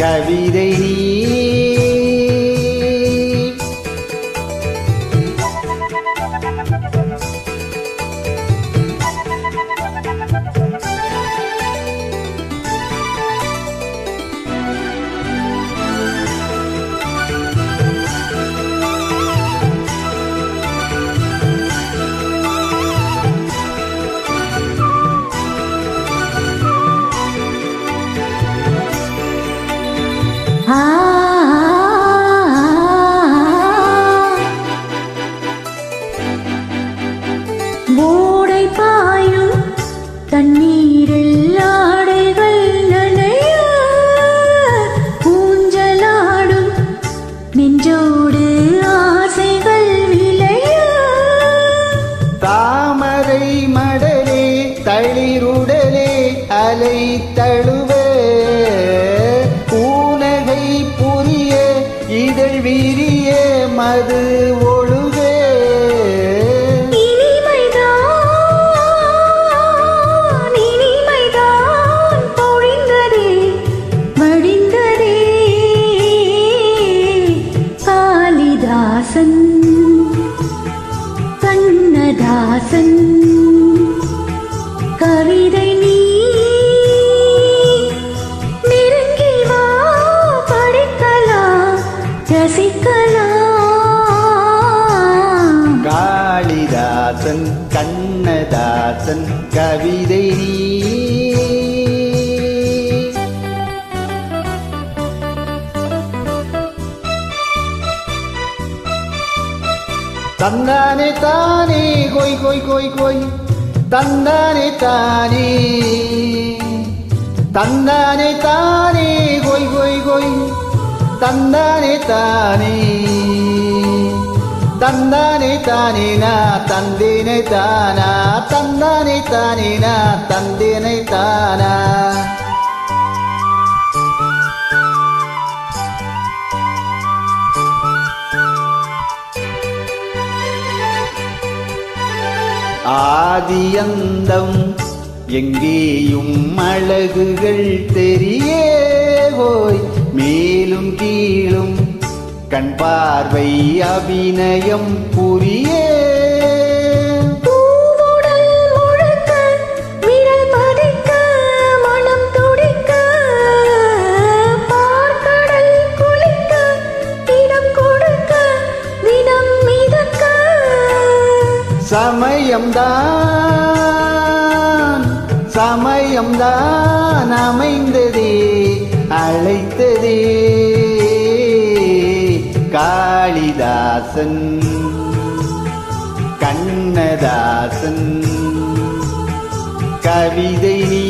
கண்ணதாசன் ஓடை பாயும் தண்ணீரில் ஆடைகள் நனைய ஊஞ்சலாடும் நெஞ்சோடு ஆசைகள் விளைய. தாமரை மடலே தளிருடலே அலை தழுவே இதழ் மது ஒழுவே இனிமைதான் கண்ணதாசன் கவிதை கண்ணதாசன் கண்ணதாசன் கவிதை நீ. தந்தானே தானே கொய் கொய் கொய் கொய். தந்தானே தானே. தந்தானே தானே கொய் கொய் கொய். தந்தானே தானே. தந்தானே தானினா தந்தினை தானா? தந்தானே தானினா தந்தினை தானா? ஆதியந்தம் எங்கேயும் அழகுகள் தெரிய போய் மேலும் கீழும் கண் பார்வை அபிநயம் புரிய. சமயம்தான் சமயம்தான் அமைந்ததே அழைத்ததே. காளிதாசன் கண்ணதாசன் கவிதை நீ